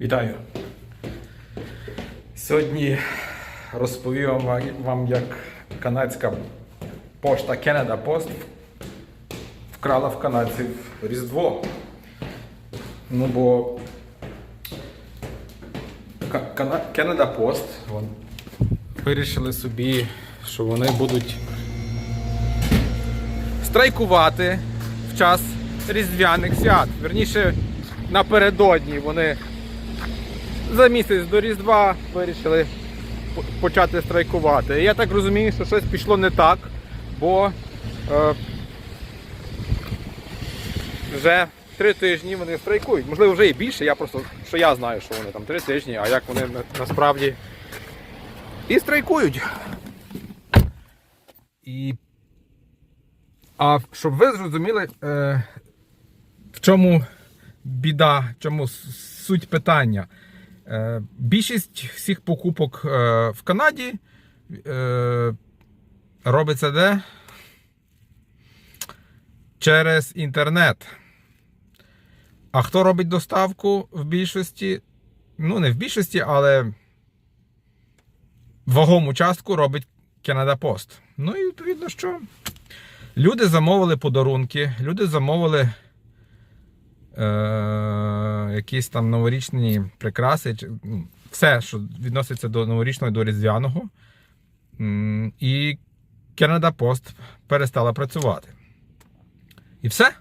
Вітаю! Сьогодні розповім вам, як канадська пошта Canada Post вкрала в канадців Різдво. Ну бо Canada Post вон, вирішили собі, що вони будуть страйкувати в час Різдвяних свят. Верніше, напередодні вони за місяць до Різдва вирішили почати страйкувати. Я так розумію, що щось пішло не так, бо е, вже три тижні вони страйкують. Можливо, вже і більше. Я просто що я знаю, що вони там три тижні, а як вони на- насправді і страйкують. І а щоб ви зрозуміли, е, в чому біда, в чому суть питання. Е, більшість всіх покупок е, в Канаді е, робиться де? Через інтернет. А хто робить доставку в більшості? Ну, не в більшості, але вагому частку робить Canada Post. Ну і відповідно, що люди замовили подарунки, люди замовили е, якісь там новорічні прикраси, ну, все, що відноситься до новорічного до різдвяного. І Canada Post перестала працювати. І все.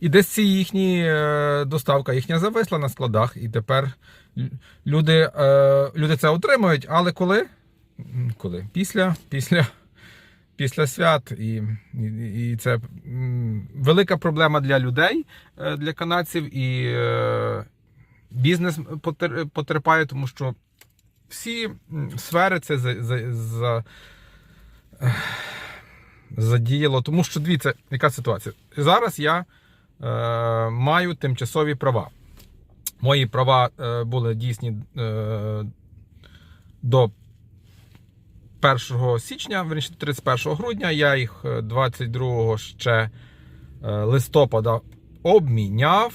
І десь ці їхні е, доставка їхня зависла на складах, і тепер люди, е, люди це отримують, але коли? Коли? Після, після, після свят. І, і, і це велика проблема для людей, е, для канадців, і е, бізнес потерпає, тому що всі сфери це за, за, за, задіяло. Тому що дивіться, яка ситуація. Зараз я е, маю тимчасові права. Мої права е, були дійсні е, до 1 січня, верніше 31 грудня. Я їх е, 22 ще е, листопада обміняв.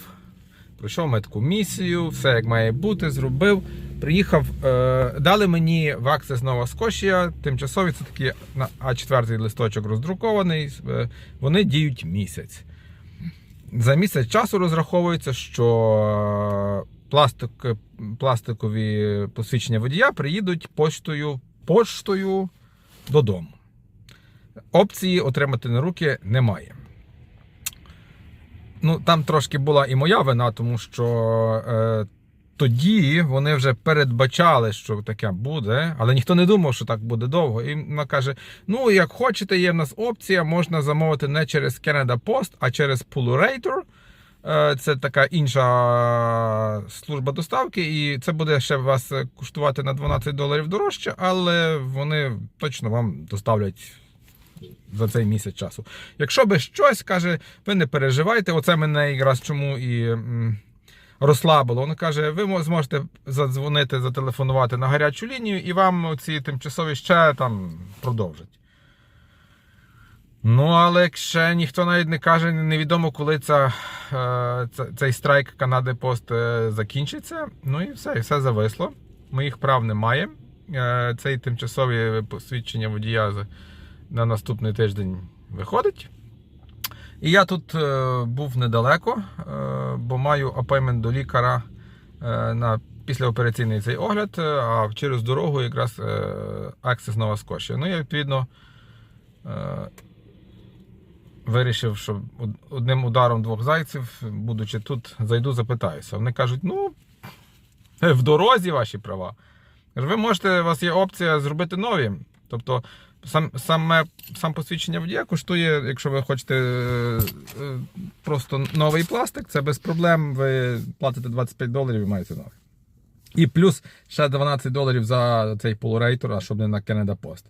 Пройшов медкомісію, все як має бути, зробив. Приїхав, е, дали мені в Access Nova Scotia тимчасові, це такі на А4 листочок роздрукований. е, Вони діють місяць. За місяць часу розраховується, що пластик, пластикові посвідчення водія приїдуть поштою, поштою додому. Опції отримати на руки немає. Ну, там трошки була і моя вина, тому що е, тоді вони вже передбачали, що таке буде, але ніхто не думав, що так буде довго. І вона каже: ну, як хочете, є в нас опція, можна замовити не через Canada Post, а через Pullurator. Е, Це така інша служба доставки, і це буде ще вас коштувати на 12 доларів дорожче, але вони точно вам доставлять за цей місяць часу. Якщо би щось каже, ви не переживайте, оце мене якраз чому і розслабило. Воно каже, ви мо- зможете задзвонити, зателефонувати на гарячу лінію, і вам ці тимчасові ще там продовжать. Ну, але ще ніхто навіть не каже, невідомо, коли ця, е, цей страйк Канади Пост е, закінчиться. Ну і все, і все зависло. Моїх прав немає. Е, Цей тимчасові посвідчення водія на наступний тиждень виходить. І я тут був недалеко, бо маю апоймент до лікаря на післяопераційний цей огляд, а через дорогу якраз Access Nova Scotia. Ну, я відповідно вирішив, що одним ударом двох зайців, будучи тут, зайду, запитаюся. Вони кажуть: ну, в дорозі ваші права. Ви можете, у вас є опція зробити нові. Тобто, сам, саме, сам посвідчення водія коштує, якщо ви хочете е, е, просто новий пластик, це без проблем. Ви платите 25 доларів і маєте новий. І плюс ще 12 доларів за цей полурейтор, а щоб не на Canada Post.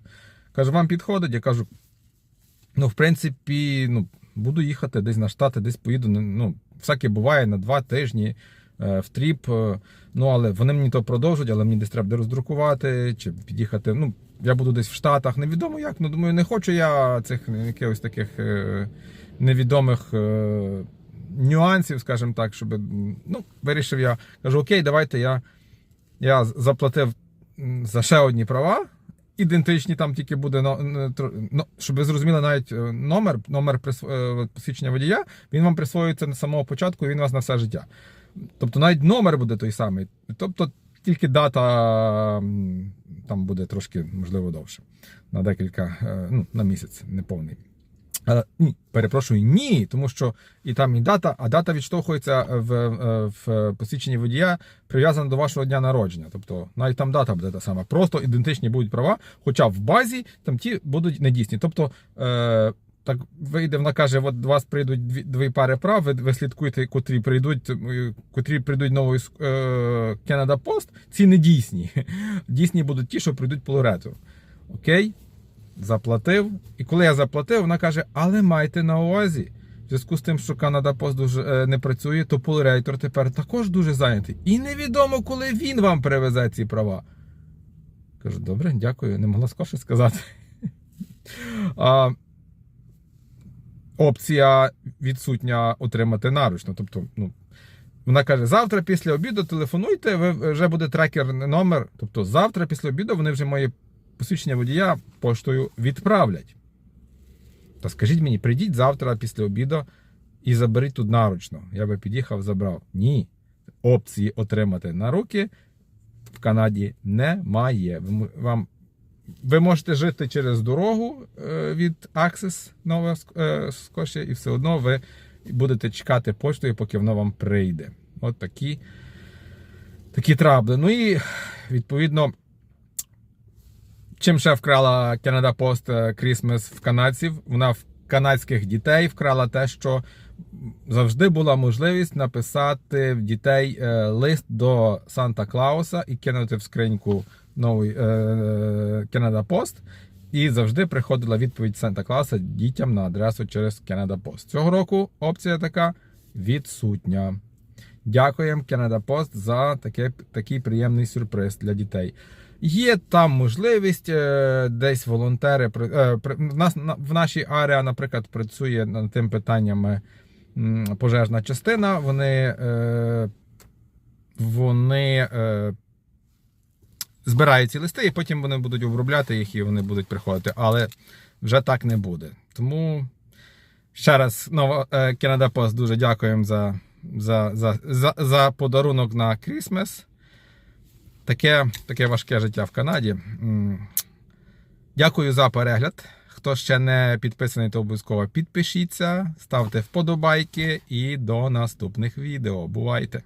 Кажу, вам підходить? Я кажу, ну, в принципі, ну, буду їхати десь на штати, десь поїду. Ну, всяке буває на два тижні е, в тріп. е, Ну, але вони мені то продовжують, але мені десь треба буде роздрукувати чи під'їхати. Ну, я буду десь в Штатах, невідомо як. Ну, думаю, не хочу я цих якихось таких е, невідомих нюансів, скажімо так, щоб ну, вирішив я. Кажу, окей, давайте я, я заплатив за ще одні права. Ідентичні там тільки буде ну, щоб ви зрозуміли навіть е, номер, номер е, посвідчення водія, він вам присвоюється з самого початку, і він у вас на все життя. Тобто навіть номер буде той самий. Тобто тільки дата там буде трошки, можливо, довше. На декілька, е, ну, на місяць, неповний. Але перепрошую, ні, тому що і там і дата, а дата відштовхується в, е, в посвідченні водія, прив'язана до вашого дня народження. Тобто навіть там дата буде та сама. Просто ідентичні будуть права, хоча в базі там ті будуть недійсні. Тобто, е, так вийде, вона каже: от до вас прийдуть дві, дві пари прав, ви, ви слідкуєте, котрі прийдуть, котрі прийдуть новою е, Canada Post, ці не дійсні. Дійсні будуть ті, що прийдуть по Лорету. Окей? Заплатив. І коли я заплатив, вона каже: але майте на увазі. В зв'язку з тим, що Canada Post дуже е, не працює, то Полрейтор тепер також дуже зайнятий. І невідомо, коли він вам привезе ці права. Кажу, добре, дякую, не могла скорше сказати. А, опція відсутня отримати наручно. Тобто, ну, вона каже: завтра після обіду телефонуйте, ви вже буде трекер номер. Тобто, завтра після обіду вони вже моє посвідчення водія поштою відправлять. Та скажіть мені, прийдіть завтра після обіду і заберіть тут наручно. Я би під'їхав, забрав. Ні. Опції отримати на руки в Канаді немає. Вам, ви можете жити через дорогу е, від Access Нова е, Скошія, і все одно ви будете чекати поштою, поки воно вам прийде. От такі, такі трабли. Ну і відповідно. Чим ще вкрала Canada Post е, Christmas в канадців? Вона в канадських дітей вкрала те, що завжди була можливість написати в дітей е, лист до Санта Клауса і кинути в скриньку новий е, Canada Post. І завжди приходила відповідь Санта Клауса дітям на адресу через Canada Post. Цього року опція така відсутня. Дякуємо Canada Post за таке, такий приємний сюрприз для дітей. Є там можливість е, десь волонтери е, в нашій арії, наприклад, працює над тим питаннями пожежна частина. Вони, е, вони збирають ці листи, і потім вони будуть обробляти їх і вони будуть приходити. Але вже так не буде. Тому ще раз е, Canada Post дуже дякуємо за, за, за, за, за подарунок на Крісмес. Таке, таке важке життя в Канаді. Дякую за перегляд. Хто ще не підписаний, то обов'язково підпишіться, ставте вподобайки і до наступних відео. Бувайте!